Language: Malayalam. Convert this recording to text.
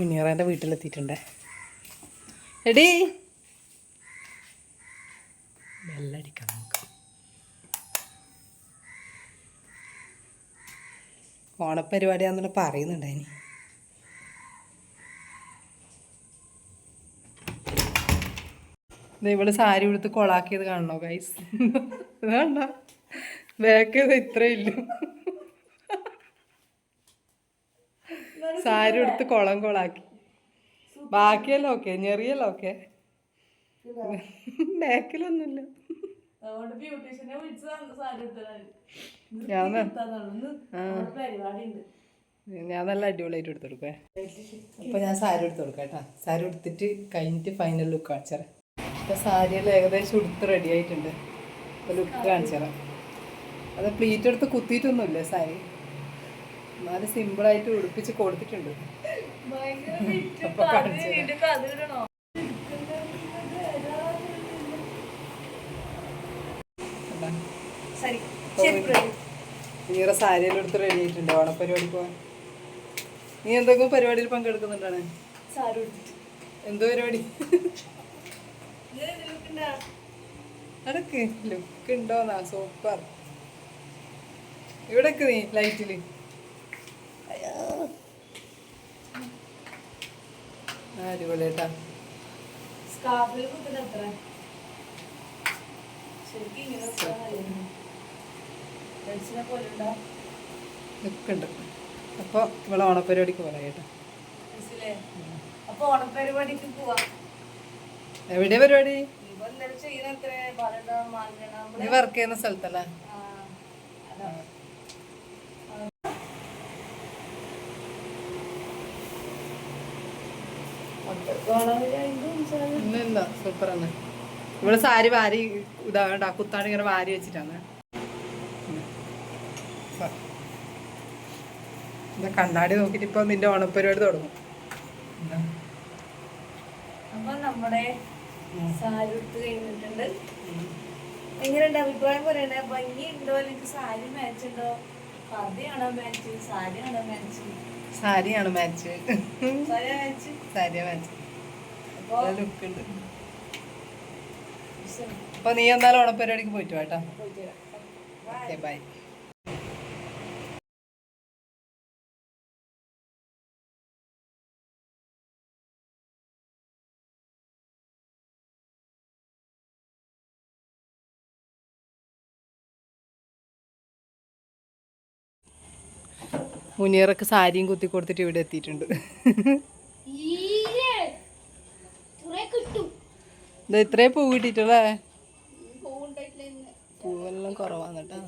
മുനിയറാന്റെ വീട്ടിലെത്തിയിട്ടുണ്ട്. എടി. ബെല്ലടിക്കാം നമുക്ക്. ഓണപ്പരിപാടിയാണെന്നുള്ള പറയുന്നുണ്ടായിനി ദേ ഇവൾ സാരി ഉടുത്ത് കൊളാക്കിയത് കാണണോ ഗൈസ് വേണ്ട ബാക്ക് ഇത്ര സാരി എടുത്ത് കൊളം കൊളാക്കി. ബാക്കിയെല്ലാം ഓക്കെ ഞെറിയല്ലോ ഓക്കെ. ബാക്കിലൊന്നുമില്ല. ഞാൻ നല്ല അടിപൊളിയായിട്ട് എടുത്തു കൊടുക്കേ അപ്പൊ ഞാൻ സാരി എടുത്തു കൊടുക്കാം കേട്ടാ. സാരി എടുത്തിട്ട് കഴിഞ്ഞിട്ട് ഫൈനൽ ലുക്ക് കാണിച്ചറ അപ്പൊ സാരിയെല്ലാം ഏകദേശം ഉടുത്ത് റെഡി ആയിട്ടുണ്ട്. ലുക്ക് കാണിച്ചറ അത് പ്ലീറ്റ് എടുത്ത് കുത്തിയിട്ടൊന്നുമില്ല സാരി? എന്നാലും സിമ്പിളായിട്ട് ഉടുപ്പിച്ച് കൊടുത്തിട്ടുണ്ട്. നീറ സാരിയെല്ലാം എടുത്ത് റെഡി ആയിട്ടുണ്ട്. ഓണപ്പരിപാടിക്ക് പോകാൻ നീ എന്തെങ്കിലും പരിപാടിയിൽ പങ്കെടുക്കുന്നുണ്ടാണ്? എന്തോ പരിപാടി? അടക്ക് ലുക്ക് ഉണ്ടോന്നാ സൂപ്പർ ഇവിടക്ക് നീ ലൈറ്റിൽ ആ, അടിപൊളിയേട്ടാ സ്കാർഫിൽ കുത്തുന്ന എത്ര? ശരിക്കും ഇങ്ങനെ പോലെ ഉണ്ടോ? അപ്പോൾ ഇവിടെ ഓണപ്പരിപാടിക്ക് പോകാം കേട്ടോ. അപ്പോൾ അപ്പൊ ഓണപ്പരിപാടിക്ക് പോവാം. എവിടെയാ പരിപാടി? നീ വർക്ക് ചെയ്യുന്ന സ്ഥലത്തല്ലേ? സൂപ്പറാണ്. ഇവിടെ സാരി വാരി ഇതാ കുത്താണ് ഇങ്ങനെ വാരി വെച്ചിട്ടാണ്. കണ്ണാടി നോക്കിട്ട് ഇപ്പൊ നിന്റെ ഓണപ്പരിപാടി തുടങ്ങും. അപ്പൊ നമ്മുടെ സാരി എടുത്ത് കഴിഞ്ഞിട്ടുണ്ട്. എങ്ങനെയുണ്ട്? അഭിപ്രായം പറയണേ. ഭംഗി ഉണ്ടോ അല്ലെങ്കിൽ സാരി മാച്ച് ഉണ്ടോ? പർദ്ദയാണോ മാച്ച് സാരിയാണോ മാച്ച് സാരിയാണ് മാച്ച് സാരിയ മാച്ച് ലുക്ക് ഉണ്ട്. അപ്പൊ നീ എന്നാലും ഓണപ്പരിപാടിക്ക് പോയിട്ട് വാ കേട്ടോ. പോയിട്ട് വരാം. Bye. ഓക്കെ ബൈ മുനിയറൊക്കെ സാരിയും കുത്തി കൊടുത്തിട്ട് ഇവിടെ എത്തിയിട്ടുണ്ട്. ഇതാ ഇത്രേ പൂ കിട്ടിയിട്ടല്ലേ പൂവെല്ലാം കുറവാണ് കേട്ടോ.